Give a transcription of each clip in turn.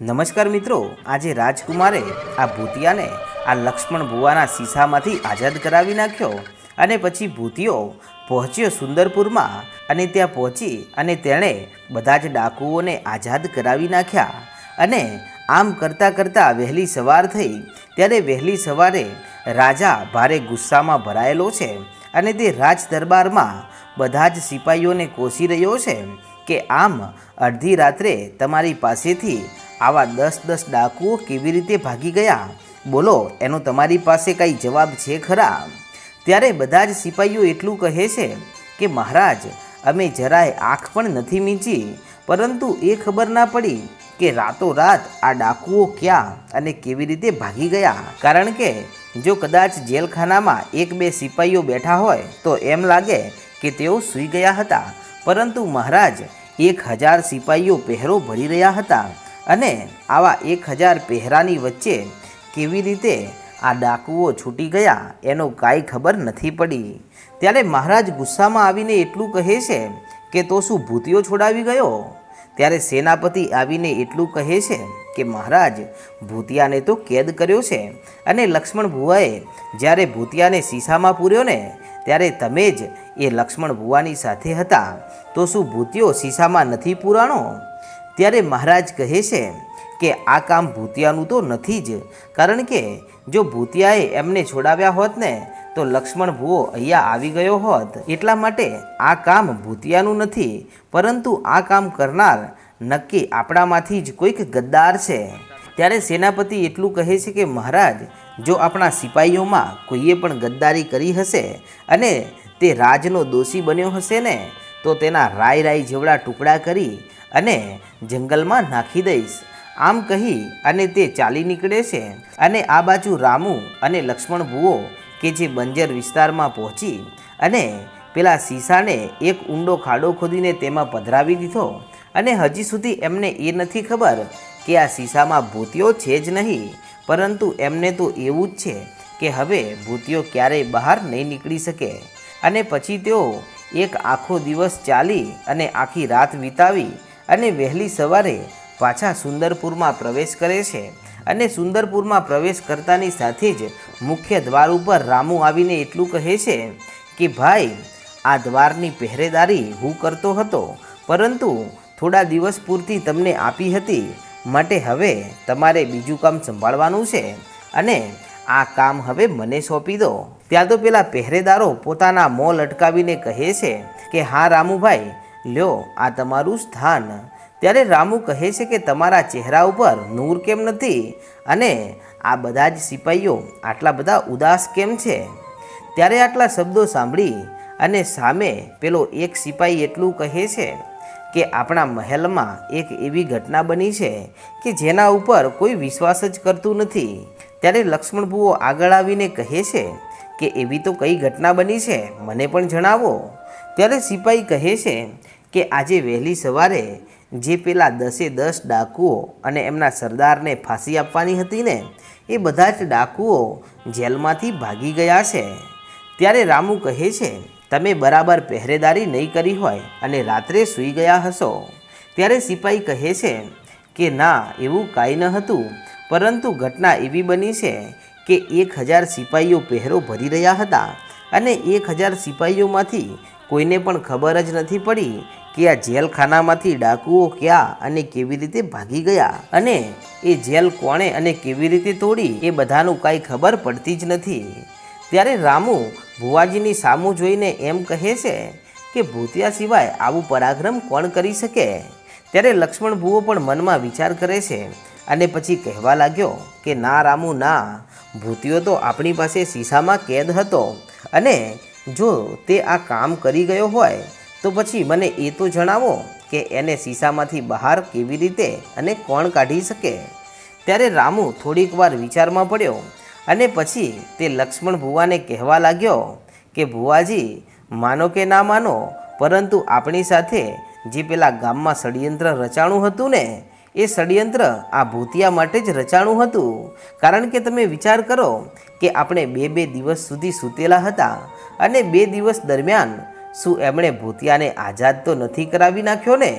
નમસ્કાર મિત્રો, આજે રાજકુમારે આ ભૂતિયાને આ લક્ષ્મણ ભુવાના શીશામાંથી આઝાદ કરાવી નાખ્યો અને પછી ભૂતિયો પહોંચ્યો સુંદરપુરમાં અને ત્યાં પહોંચી અને તેણે બધા જ ડાકુઓને આઝાદ કરાવી નાખ્યા અને આમ કરતાં કરતાં વહેલી સવાર થઈ. ત્યારે વહેલી સવારે રાજા ભારે ગુસ્સામાં ભરાયેલો છે અને તે રાજ દરબારમાં બધા જ સિપાહીઓને કોસી રહ્યો છે કે આમ અડધી રાત્રે તમારી પાસેથી આવા દસ દસ ડાકુઓ કેવી રીતે ભાગી ગયા? બોલો, એનો તમારી પાસે કંઈ જવાબ છે ખરા? ત્યારે બધા જ સિપાહીઓ એટલું કહે છે કે, મહારાજ, અમે જરાય આંખ પણ નથી મીંચી. પરંતુ એ ખબર ના પડી કે રાતોરાત આ ડાકુઓ ક્યાં અને કેવી રીતે ભાગી ગયા. કારણ કે, જો કદાચ જેલખાનામાં એક બે સિપાહીઓ બેઠા હોય, તો એમ લાગે કે તેઓ સૂઈ ગયા હતા. પરંતુ મહારાજ, એક હજાર સિપાહીઓ પહેરો ભરી રહ્યા હતા. અને આવા એક હજાર પહેરાની વચ્ચે કેવી રીતે આ ડાકુઓ છૂટી ગયા, એનો કાંઈ ખબર નથી પડી. ત્યારે મહારાજ ગુસ્સામાં આવીને એટલું કહે છે કે તો શું ભૂતિયો છોડાવી ગયો? ત્યારે સેનાપતિ આવીને એટલું કહે છે કે મહારાજ, ભૂતિયાને તો કેદ કર્યો છે અને લક્ષ્મણ ભુવાએ જ્યારે ભૂતિયાને શીશામાં પૂર્યો ને, ત્યારે તમે જ એ લક્ષ્મણ ભુવાની સાથે હતા. તો શું ભૂતિયો શીશામાં નથી પુરાણો? ત્યારે મહારાજ કહે છે કે આ કામ ભૂતિયાનું તો નથી જ, કારણ કે જો ભૂતિયાએ એમને છોડાવ્યા હોત ને, તો લક્ષ્મણ ભુવો અહીંયા આવી ગયો હોત. એટલા માટે આ કામ ભૂતિયાનું નથી, પરંતુ આ કામ કરનાર નક્કી આપણામાંથી જ કોઈક ગદ્દાર છે. ત્યારે સેનાપતિ એટલું કહે છે કે મહારાજ, જો આપણા સિપાહીઓમાં કોઈએ પણ ગદ્દારી કરી હશે અને તે રાજનો દોષી બન્યો હશે ને, તો તેના રાય રાય જેવડા ટુકડા કરી અને જંગલમાં નાખી દઈશ. આમ કહી અને તે ચાલી નીકળે છે. અને આ બાજુ રામુ અને લક્ષ્મણ ભુવો કે જે બંજર વિસ્તારમાં પહોંચી અને પેલા સીસાને એક ઊંડો ખાડો ખોદીને તેમાં પધરાવી દીધો. અને હજી સુધી એમને એ નથી ખબર કે આ સીસામાં ભૂતિયો છે જ નહીં, પરંતુ એમને તો એવું જ છે કે હવે ભૂતિયો ક્યારેય બહાર નહીં નીકળી શકે. અને પછી તેઓ એક આખો દિવસ ચાલી અને આખી રાત વિતાવી અને વહેલી સવારે પાછા સુંદરપુરમાં પ્રવેશ કરે છે અને સુંદરપુરમાં પ્રવેશ કરતાની સાથે જ મુખ્ય દ્વાર ઉપર રામુ આવીને એટલું કહે છે કે, ભાઈ, આ દ્વારની પહેરેદારી હું કરતો હતો, પરંતુ થોડા દિવસ પૂરતી તમને આપી હતી. માટે હવે તમારે બીજું કામ સંભાળવાનું છે અને આ કામ હવે મને સોંપી દો. ત્યાં તો પેલા પહેરેદારો પોતાના મોં લટકાવીને કહે છે કે, હા, રામુભાઈ લ્યો, આ તમારું સ્થાન. ત્યારે રામુ કહે છે કે તમારા ચહેરા ઉપર નૂર કેમ નથી? અને આ બધા જ સિપાહીઓ આટલા બધા ઉદાસ કેમ છે? ત્યારે આટલા શબ્દો સાંભળી અને સામે પેલો એક સિપાહી એટલું કહે છે કે આપણા મહેલમાં એક એવી ઘટના બની છે કે જેના ઉપર કોઈ વિશ્વાસ જ કરતું નથી. ત્યારે લક્ષ્મણભુઓ આગળ આવીને કહે છે કે એવી તો કઈ ઘટના બની છે? મને પણ જણાવો. ત્યારે સિપાહી કહે છે કે આજે વહેલી સવારે જે પેલા દસે દસ ડાકુઓ અને એમના સરદારને ફાંસી આપવાની હતી ને, એ બધા જ ડાકુઓ જેલમાંથી ભાગી ગયા છે. ત્યારે રામુ કહે છે, તમે બરાબર પહેરેદારી નહીં કરી હોય અને રાત્રે સૂઈ ગયા હશો. ત્યારે સિપાઈ કહે છે કે, ના, એવું કાંઈ ન હતું. પરંતુ ઘટના એવી બની છે કે એક હજાર સિપાહીઓ પહેરો ભરી રહ્યા હતા અને એક હજાર સિપાહીઓમાંથી કોઈને પણ ખબર જ નથી પડી કે આ જેલખાનામાંથી ડાકુઓ ક્યાં અને કેવી રીતે ભાગી ગયા? અને એ જેલ કોણે અને કેવી રીતે તોડી? એ બધાનું કાંઈ ખબર પડતી જ નથી. ત્યારે રામુ ભુવાજીની સામું જોઈને એમ કહે છે કે, ભૂતિયા સિવાય આવું પરાક્રમ કોણ કરી શકે? ત્યારે લક્ષ્મણ ભુવો પણ મનમાં વિચાર કરે છે અને પછી કહેવા લાગ્યો કે, ના રામુ, ના. ભૂતિયો તો આપણી પાસે શીશામાં કેદ હતો અને જો તે આ કામ કરી ગયો હોય તો પછી મને એ તો જણાવો કે એને શીશામાંથી બહાર કેવી રીતે અને કોણ કાઢી શકે? ત્યારે રામુ થોડીક વાર વિચારમાં પડ્યો અને પછી તે લક્ષ્મણ ભુવાને કહેવા લાગ્યો કે, ભુવાજી, માનો કે ના માનો, પરંતુ આપણી સાથે જે પેલા ગામમાં ષડયંત્ર રચાણું હતું ને, એ ષડયંત્ર આ ભૂતિયા માટે જ રચાણું હતું. કારણ કે તમે વિચાર કરો કે આપણે બે બે દિવસ સુધી સૂતેલા હતા અને બે દિવસ દરમિયાન શું એમણે ભૂતિયાને આઝાદ તો નથી કરાવી નાખ્યો ને?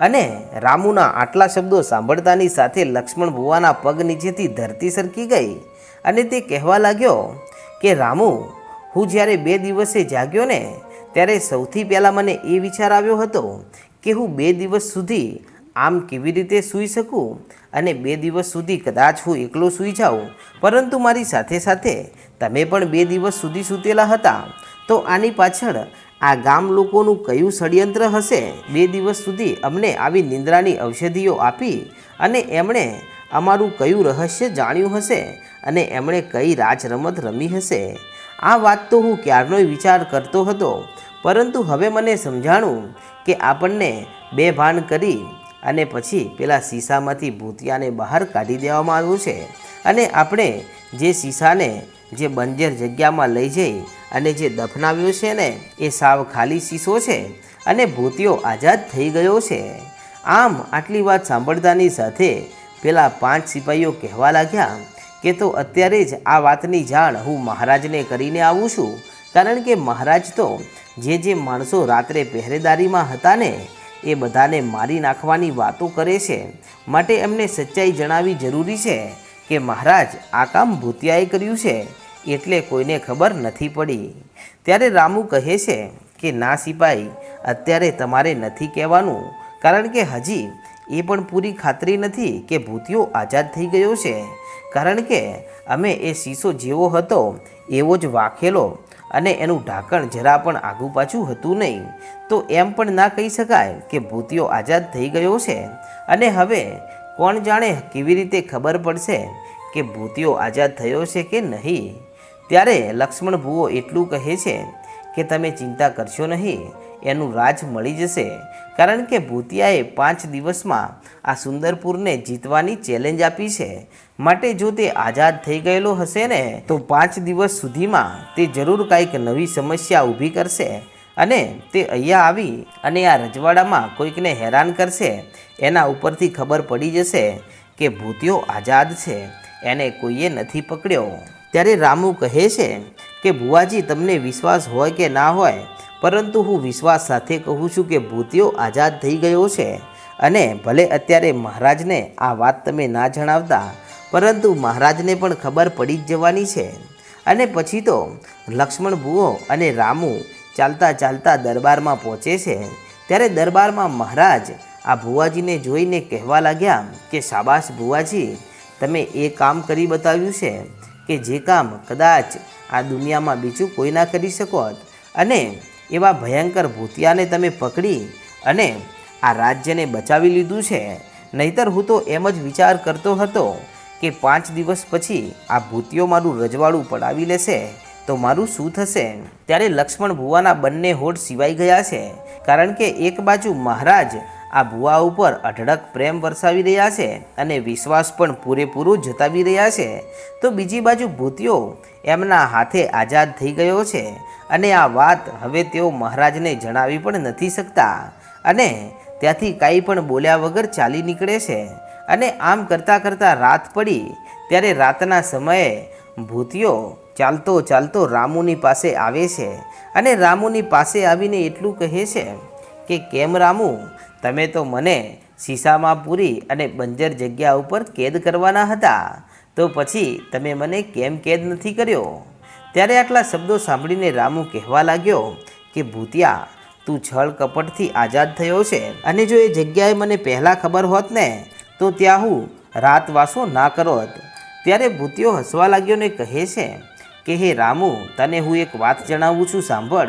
અને રામુના આટલા શબ્દો સાંભળતાની સાથે લક્ષ્મણ ભુવાના પગ નીચેથી ધરતી સરકી ગઈ અને તે કહેવા લાગ્યો કે, રામુ, હું જ્યારે બે દિવસે જાગ્યો ને, ત્યારે સૌથી પહેલાં મને એ વિચાર આવ્યો હતો કે હું બે દિવસ સુધી આમ કેવી રીતે સૂઈ શકું અને બે દિવસ સુધી કદાચ હું એકલો સૂઈ જાઉં. પરંતુ મારી સાથે સાથે તમે પણ બે દિવસ સુધી સૂતેલા હતા. તો આની પાછળ આ ગામ લોકોનું કયું ષડયંત્ર હશે? બે દિવસ સુધી અમને આવી નિંદ્રાની ઔષધિઓ આપી અને એમણે અમારું કયું રહસ્ય જાણ્યું હશે અને એમણે કઈ રાજ રમત રમી હશે? આ વાત તો હું ક્યારનોય વિચાર કરતો હતો, પરંતુ હવે મને સમજાણું કે આપણને બે ભાન કરી અને પછી પેલા શીશામાંથી ભૂતિયાને બહાર કાઢી દેવામાં આવ્યું છે અને આપણે જે શીશાને જે બંજર જગ્યામાં લઈ જઈ અને જે દફનાવ્યો છે ને, એ સાવ ખાલી શીશો છે અને ભૂતિયો આઝાદ થઈ ગયો છે. આમ આટલી વાત સાંભળતાની સાથે પેલા પાંચ સિપાહીઓ કહેવા લાગ્યા કે તો અત્યારે જ આ વાતની જાણ હું મહારાજને કરીને આવું છું, કારણ કે મહારાજ તો જે જે માણસો રાત્રે પહેરેદારીમાં હતા ને, એ બધાને મારી નાખવાની વાતો કરે છે. માટે એમને સચ્ચાઈ જણાવી જરૂરી છે. કે મહારાજ, આ કામ ભૂતિયાએ કર્યું છે એટલે કોઈને ખબર નથી પડી. ત્યારે રામુ કહે છે કે, ના સિપાહી અત્યારે તમારે નથી કહેવાનું, કારણ કે હજી એ પણ પૂરી ખાતરી નથી કે ભૂતિયો આઝાદ થઈ ગયો છે. કારણ કે અમે એ શીશો જેવો હતો, એવો જ વાખેલો અને એનું ઢાંકણ જરા પણ આગું પાછું હતું નહીં. તો એમ પણ ના કહી શકાય કે ભૂતિયો આઝાદ થઈ ગયો છે. અને હવે કોણ જાણે કેવી રીતે ખબર પડશે કે ભૂતિયો આઝાદ થયો છે કે નહીં? ત્યારે લક્ષ્મણ ભુવો એટલું કહે છે કે તમે ચિંતા કરશો નહીં, એનું રાજ મળી જશે. કારણ કે ભૂતિયાએ પાંચ દિવસમાં આ સુંદરપુરને જીતવાની ચેલેન્જ આપી છે. માટે જો તે આઝાદ થઈ ગયેલો હશે ને, તો પાંચ દિવસ સુધીમાં તે જરૂર કાંઈક નવી સમસ્યા ઊભી કરશે. અને તે અહીંયા આવી અને આ રજવાડામાં કોઈકને હેરાન કરશે, એના ઉપરથી ખબર પડી જશે કે ભૂતિયો આઝાદ છે, એને કોઈએ નથી પકડ્યો. ત્યારે રામુ કહે છે કે, ભુવાજી, તમને વિશ્વાસ હોય કે ના હોય, પરંતુ હું વિશ્વાસ સાથે કહું છું કે ભૂતિયો આઝાદ થઈ ગયો છે અને ભલે અત્યારે મહારાજને આ વાત તમે ના જણાવતા, પરંતુ મહારાજને પણ ખબર પડી જ જવાની છે. અને પછી તો લક્ષ્મણ ભુવો અને રામુ ચાલતા ચાલતા દરબારમાં પહોંચે છે. ત્યારે દરબારમાં મહારાજ આ ભુવાજીને જોઈને કહેવા લાગ્યા કે, શાબાશ ભુવાજી, તમે એ કામ કરી બતાવ્યું છે કે જે કામ કદાચ આ દુનિયામાં બીજું કોઈ ના કરી શકો અને એવા ભયંકર ભૂતિયાને તમે પકડી અને આ રાજ્યને બચાવી લીધું છે. નહીતર હું તો એમ જ વિચાર કરતો હતો કે પાંચ દિવસ પછી આ ભૂતિયો મારું રજવાડું પડાવી લેશે. તો મારું શું થશે? ત્યારે લક્ષ્મણ ભુવાના બંને હોઠ સિવાઈ ગયા છે. કારણ કે એક બાજુ મહારાજ આ ભુવા ઉપર અઢળક પ્રેમ વરસાવી રહ્યા છે અને વિશ્વાસ પણ પૂરેપૂરો જતાવી રહ્યા છે. તો બીજી બાજુ ભૂતિયો એમના હાથે આઝાદ થઈ ગયો છે અને આ વાત હવે તેઓ મહારાજને જણાવી પણ નથી શકતા. અને ત્યાંથી કાંઈ પણ બોલ્યા વગર ચાલી નીકળે છે. અને આમ કરતાં કરતાં રાત પડી, ત્યારે રાતના સમયે ભૂતિયો ચાલતો ચાલતો રામુની પાસે આવે છે અને રામુની પાસે આવીને એટલું કહે છે કે, કેમ રામુ? તમે તો મને શીશામાં પૂરી અને બંજર જગ્યા ઉપર કેદ કરવાના હતા. તો પછી તમે મને કેમ કેદ નથી કર્યો? ત્યારે આટલા શબ્દો સાંભળીને રામુ કહેવા લાગ્યો કે, ભૂતિયા, તું છળ કપટથી આઝાદ થયો છે અને જો એ જગ્યાએ મને પહેલાં ખબર હોત ને, તો ત્યાં હું રાતવાસો ના કરોત. ત્યારે ભૂતિયો હસવા લાગ્યો ને કહે છે કે હે રામુ, તને હું એક વાત જણાવું છું, સાંભળ.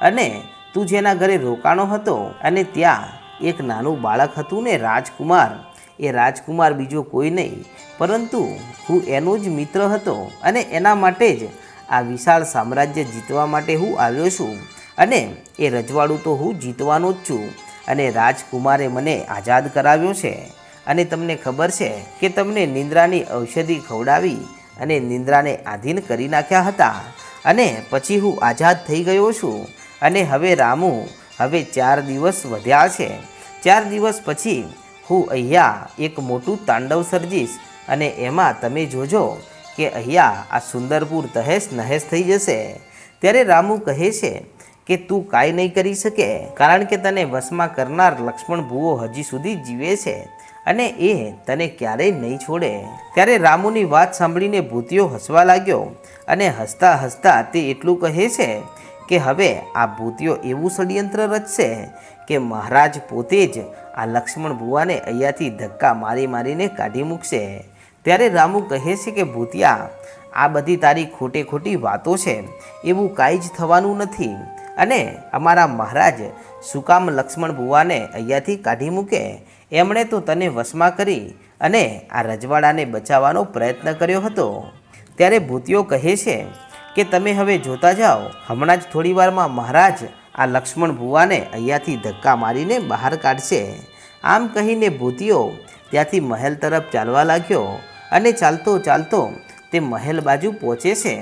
અને તું જેના ઘરે રોકાણો હતો અને ત્યાં એક નાનું બાળક હતું ને રાજકુમાર, એ રાજકુમાર બીજો કોઈ નહીં. પરંતુ હું એનો જ મિત્ર હતો અને એના માટે જ આ વિશાળ સામ્રાજ્ય જીતવા માટે હું આવ્યો છું. અને એ રજવાડું તો હું જીતવાનો જ છું. અને રાજકુમારે મને આઝાદ કરાવ્યો છે. અને તમને ખબર છે કે તમને નિંદ્રાની ઔષધિ ખવડાવી અને નિંદ્રાને આધીન કરી નાખ્યા હતા. અને પછી હું આઝાદ થઈ ગયો છું. અને હવે રામુ હવે ચાર દિવસ વધ્યા છે. ચાર દિવસ પછી હું અહીંયા એક મોટું તાંડવ સર્જીશ. અને એમાં તમે જોજો કે અહીંયા આ સુંદરપુર તહેશ નહેશ થઈ જશે. ત્યારે રામુ કહે છે કે તું કાંઈ નહીં કરી શકે. કારણ કે તને વશમાં કરનાર લક્ષ્મણ ભુવો હજી સુધી જીવે છે. અને એ તને ક્યારેય નહીં છોડે. ત્યારે રામુની વાત સાંભળીને ભૂતિયો હસવા લાગ્યો અને હસતા હસતા તે એટલું કહે છે કે હવે આ ભૂતિયો એવું ષડયંત્ર રચશે કે મહારાજ પોતે જ આ લક્ષ્મણ ભુવાને અહીંયાથી ધક્કા મારી મારીને કાઢી મૂકશે. ત્યારે રામુ કહે છે કે ભૂતિયા, આ બધી તારી ખોટે ખોટી વાતો છે, એવું કાંઈ જ થવાનું નથી. અને અમારા મહારાજ સુકામ લક્ષ્મણ ભુવાને અહીંયાથી કાઢી મૂકે? એમણે તો તને વશમાં કરી અને આ રજવાડાને બચાવવાનો પ્રયત્ન કર્યો હતો. ત્યારે ભૂતિઓ કહે છે કે તમે હવે જોતા જાઓ, હમણાં જ થોડીવારમાં મહારાજ આ લક્ષ્મણ ભુવાને અહીંયાથી ધક્કા મારીને બહાર કાઢશે. આમ કહીને ભૂતિઓ ત્યાંથી મહેલ તરફ ચાલવા લાગ્યો અને ચાલતો ચાલતો તે મહેલ બાજુ પહોંચે છે.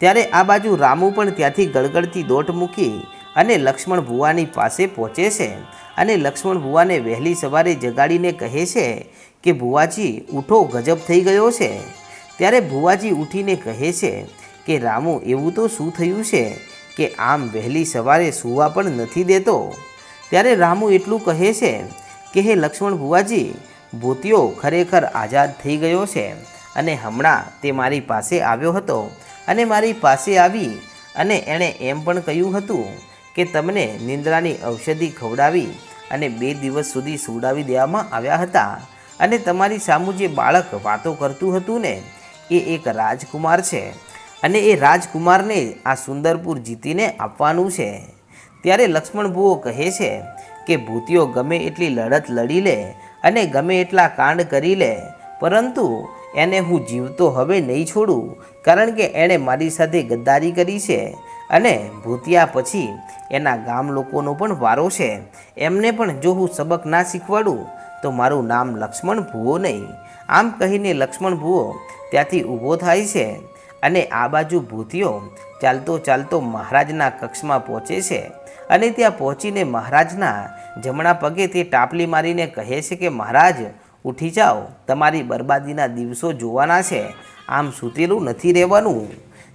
ત્યારે આ બાજુ રામુ પણ ત્યાંથી ગળગળતી દોટ મૂકી અને લક્ષ્મણ ભુવાની પાસે પહોંચે છે. અને લક્ષ્મણ ભુવાને વહેલી સવારે જગાડીને કહે છે કે, ભુવાજી, ઉઠો, ગજબ થઈ ગયો છે. ત્યારે ભુવાજી ઉઠીને કહે છે કે, રામુ, એવું તો શું થયું છે કે આમ વહેલી સવારે સૂવા પણ નથી દેતો? ત્યારે રામુ એટલું કહે છે કે, હે લક્ષ્મણ ભુવાજી, ભૂતિયો ખરેખર આઝાદ થઈ ગયો છે અને હમણાં તે મારી પાસે આવ્યો હતો. અને મારી પાસે આવી અને એણે એમ પણ કહ્યું હતું કે તમને નિંદ્રાની ઔષધિ ખવડાવી અને બે દિવસ સુધી સુવડાવી દેવામાં આવ્યા હતા. અને તમારી સામું જે બાળક વાતો કરતું હતું ને, એ એક રાજકુમાર છે. અને એ રાજકુમારને આ સુંદરપુર જીતીને આપવાનું છે. ત્યારે લક્ષ્મણ ભુવો કહે છે કે, ભૂતિઓ ગમે એટલી લડત લડી લે અને ગમે એટલા કાંડ કરી લે, પરંતુ એને હું જીવતો હવે નહીં છોડું, કારણ કે એણે મારી સાથે ગદ્દારી કરી છે. અને ભૂતિયા પછી એના ગામ લોકોનો પણ વારો છે. એમને પણ જો હું સબક ના શીખવાડું, તો મારું નામ લક્ષ્મણ ભુવો નહીં. આમ કહીને લક્ષ્મણ ભુવો ત્યાંથી ઊભો થાય છે અને આ બાજુ ભૂતિયો ચાલતો ચાલતો મહારાજના કક્ષમાં પહોંચે છે અને ત્યાં પહોંચીને મહારાજના જમણા પગે તે ટાપલી મારીને કહે છે કે, મહારાજ, ઉઠી જાઓ. તમારી બરબાદીના દિવસો જોવાના છે. આમ સૂતેલું નથી રહેવાનું.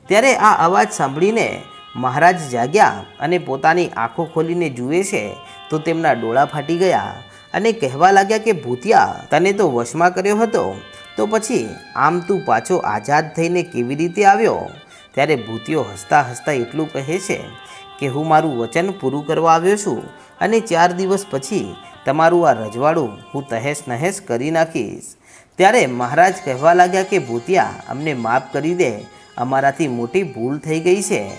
ત્યારે આ અવાજ સાંભળીને મહારાજ જાગ્યા અને પોતાની આંખો ખોલીને જુએ છે, તો તેમના ડોળા ફાટી ગયા અને કહેવા લાગ્યા કે, ભૂતિયા, તને તો વશમાં કર્યો હતો. તો પછી આમ તું પાછો આઝાદ થઈને કેવી રીતે આવ્યો? ત્યારે ભૂતિયો હસતા હસતા એટલું કહે છે કે, હું મારું વચન પૂરું કરવા આવ્યો છું અને ચાર દિવસ પછી તમારું આ રજવાડું હું તહેશ નહેસ કરી નાખીશ. ત્યારે મહારાજ કહેવા લાગ્યા કે, ભૂતિયા, અમને માફ કરી દે. અમારાથી મોટી ભૂલ થઈ ગઈ છે.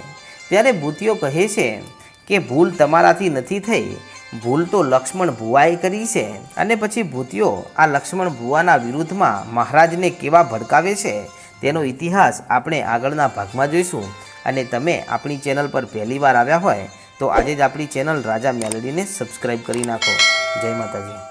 ત્યારે ભૂતિયો કહે છે કે ભૂલ તમારાથી નથી થઈ. ભૂલ તો લક્ષ્મણ ભુવાએ કરી છે અને પછી ભૂતિયો આ લક્ષ્મણ ભુવાના વિરુદ્ધમાં મહારાજને કેવા ભડકાવે છે તેનો ઇતિહાસ આપણે આગળના ભાગમાં જોઈશું. અને તમે આપણી ચેનલ પર પહેલીવાર આવ્યા હોય તો આજે જ આપણી ચેનલ રાજા મેલડીને સબસ્ક્રાઈબ કરી નાખો. જય માતાજી.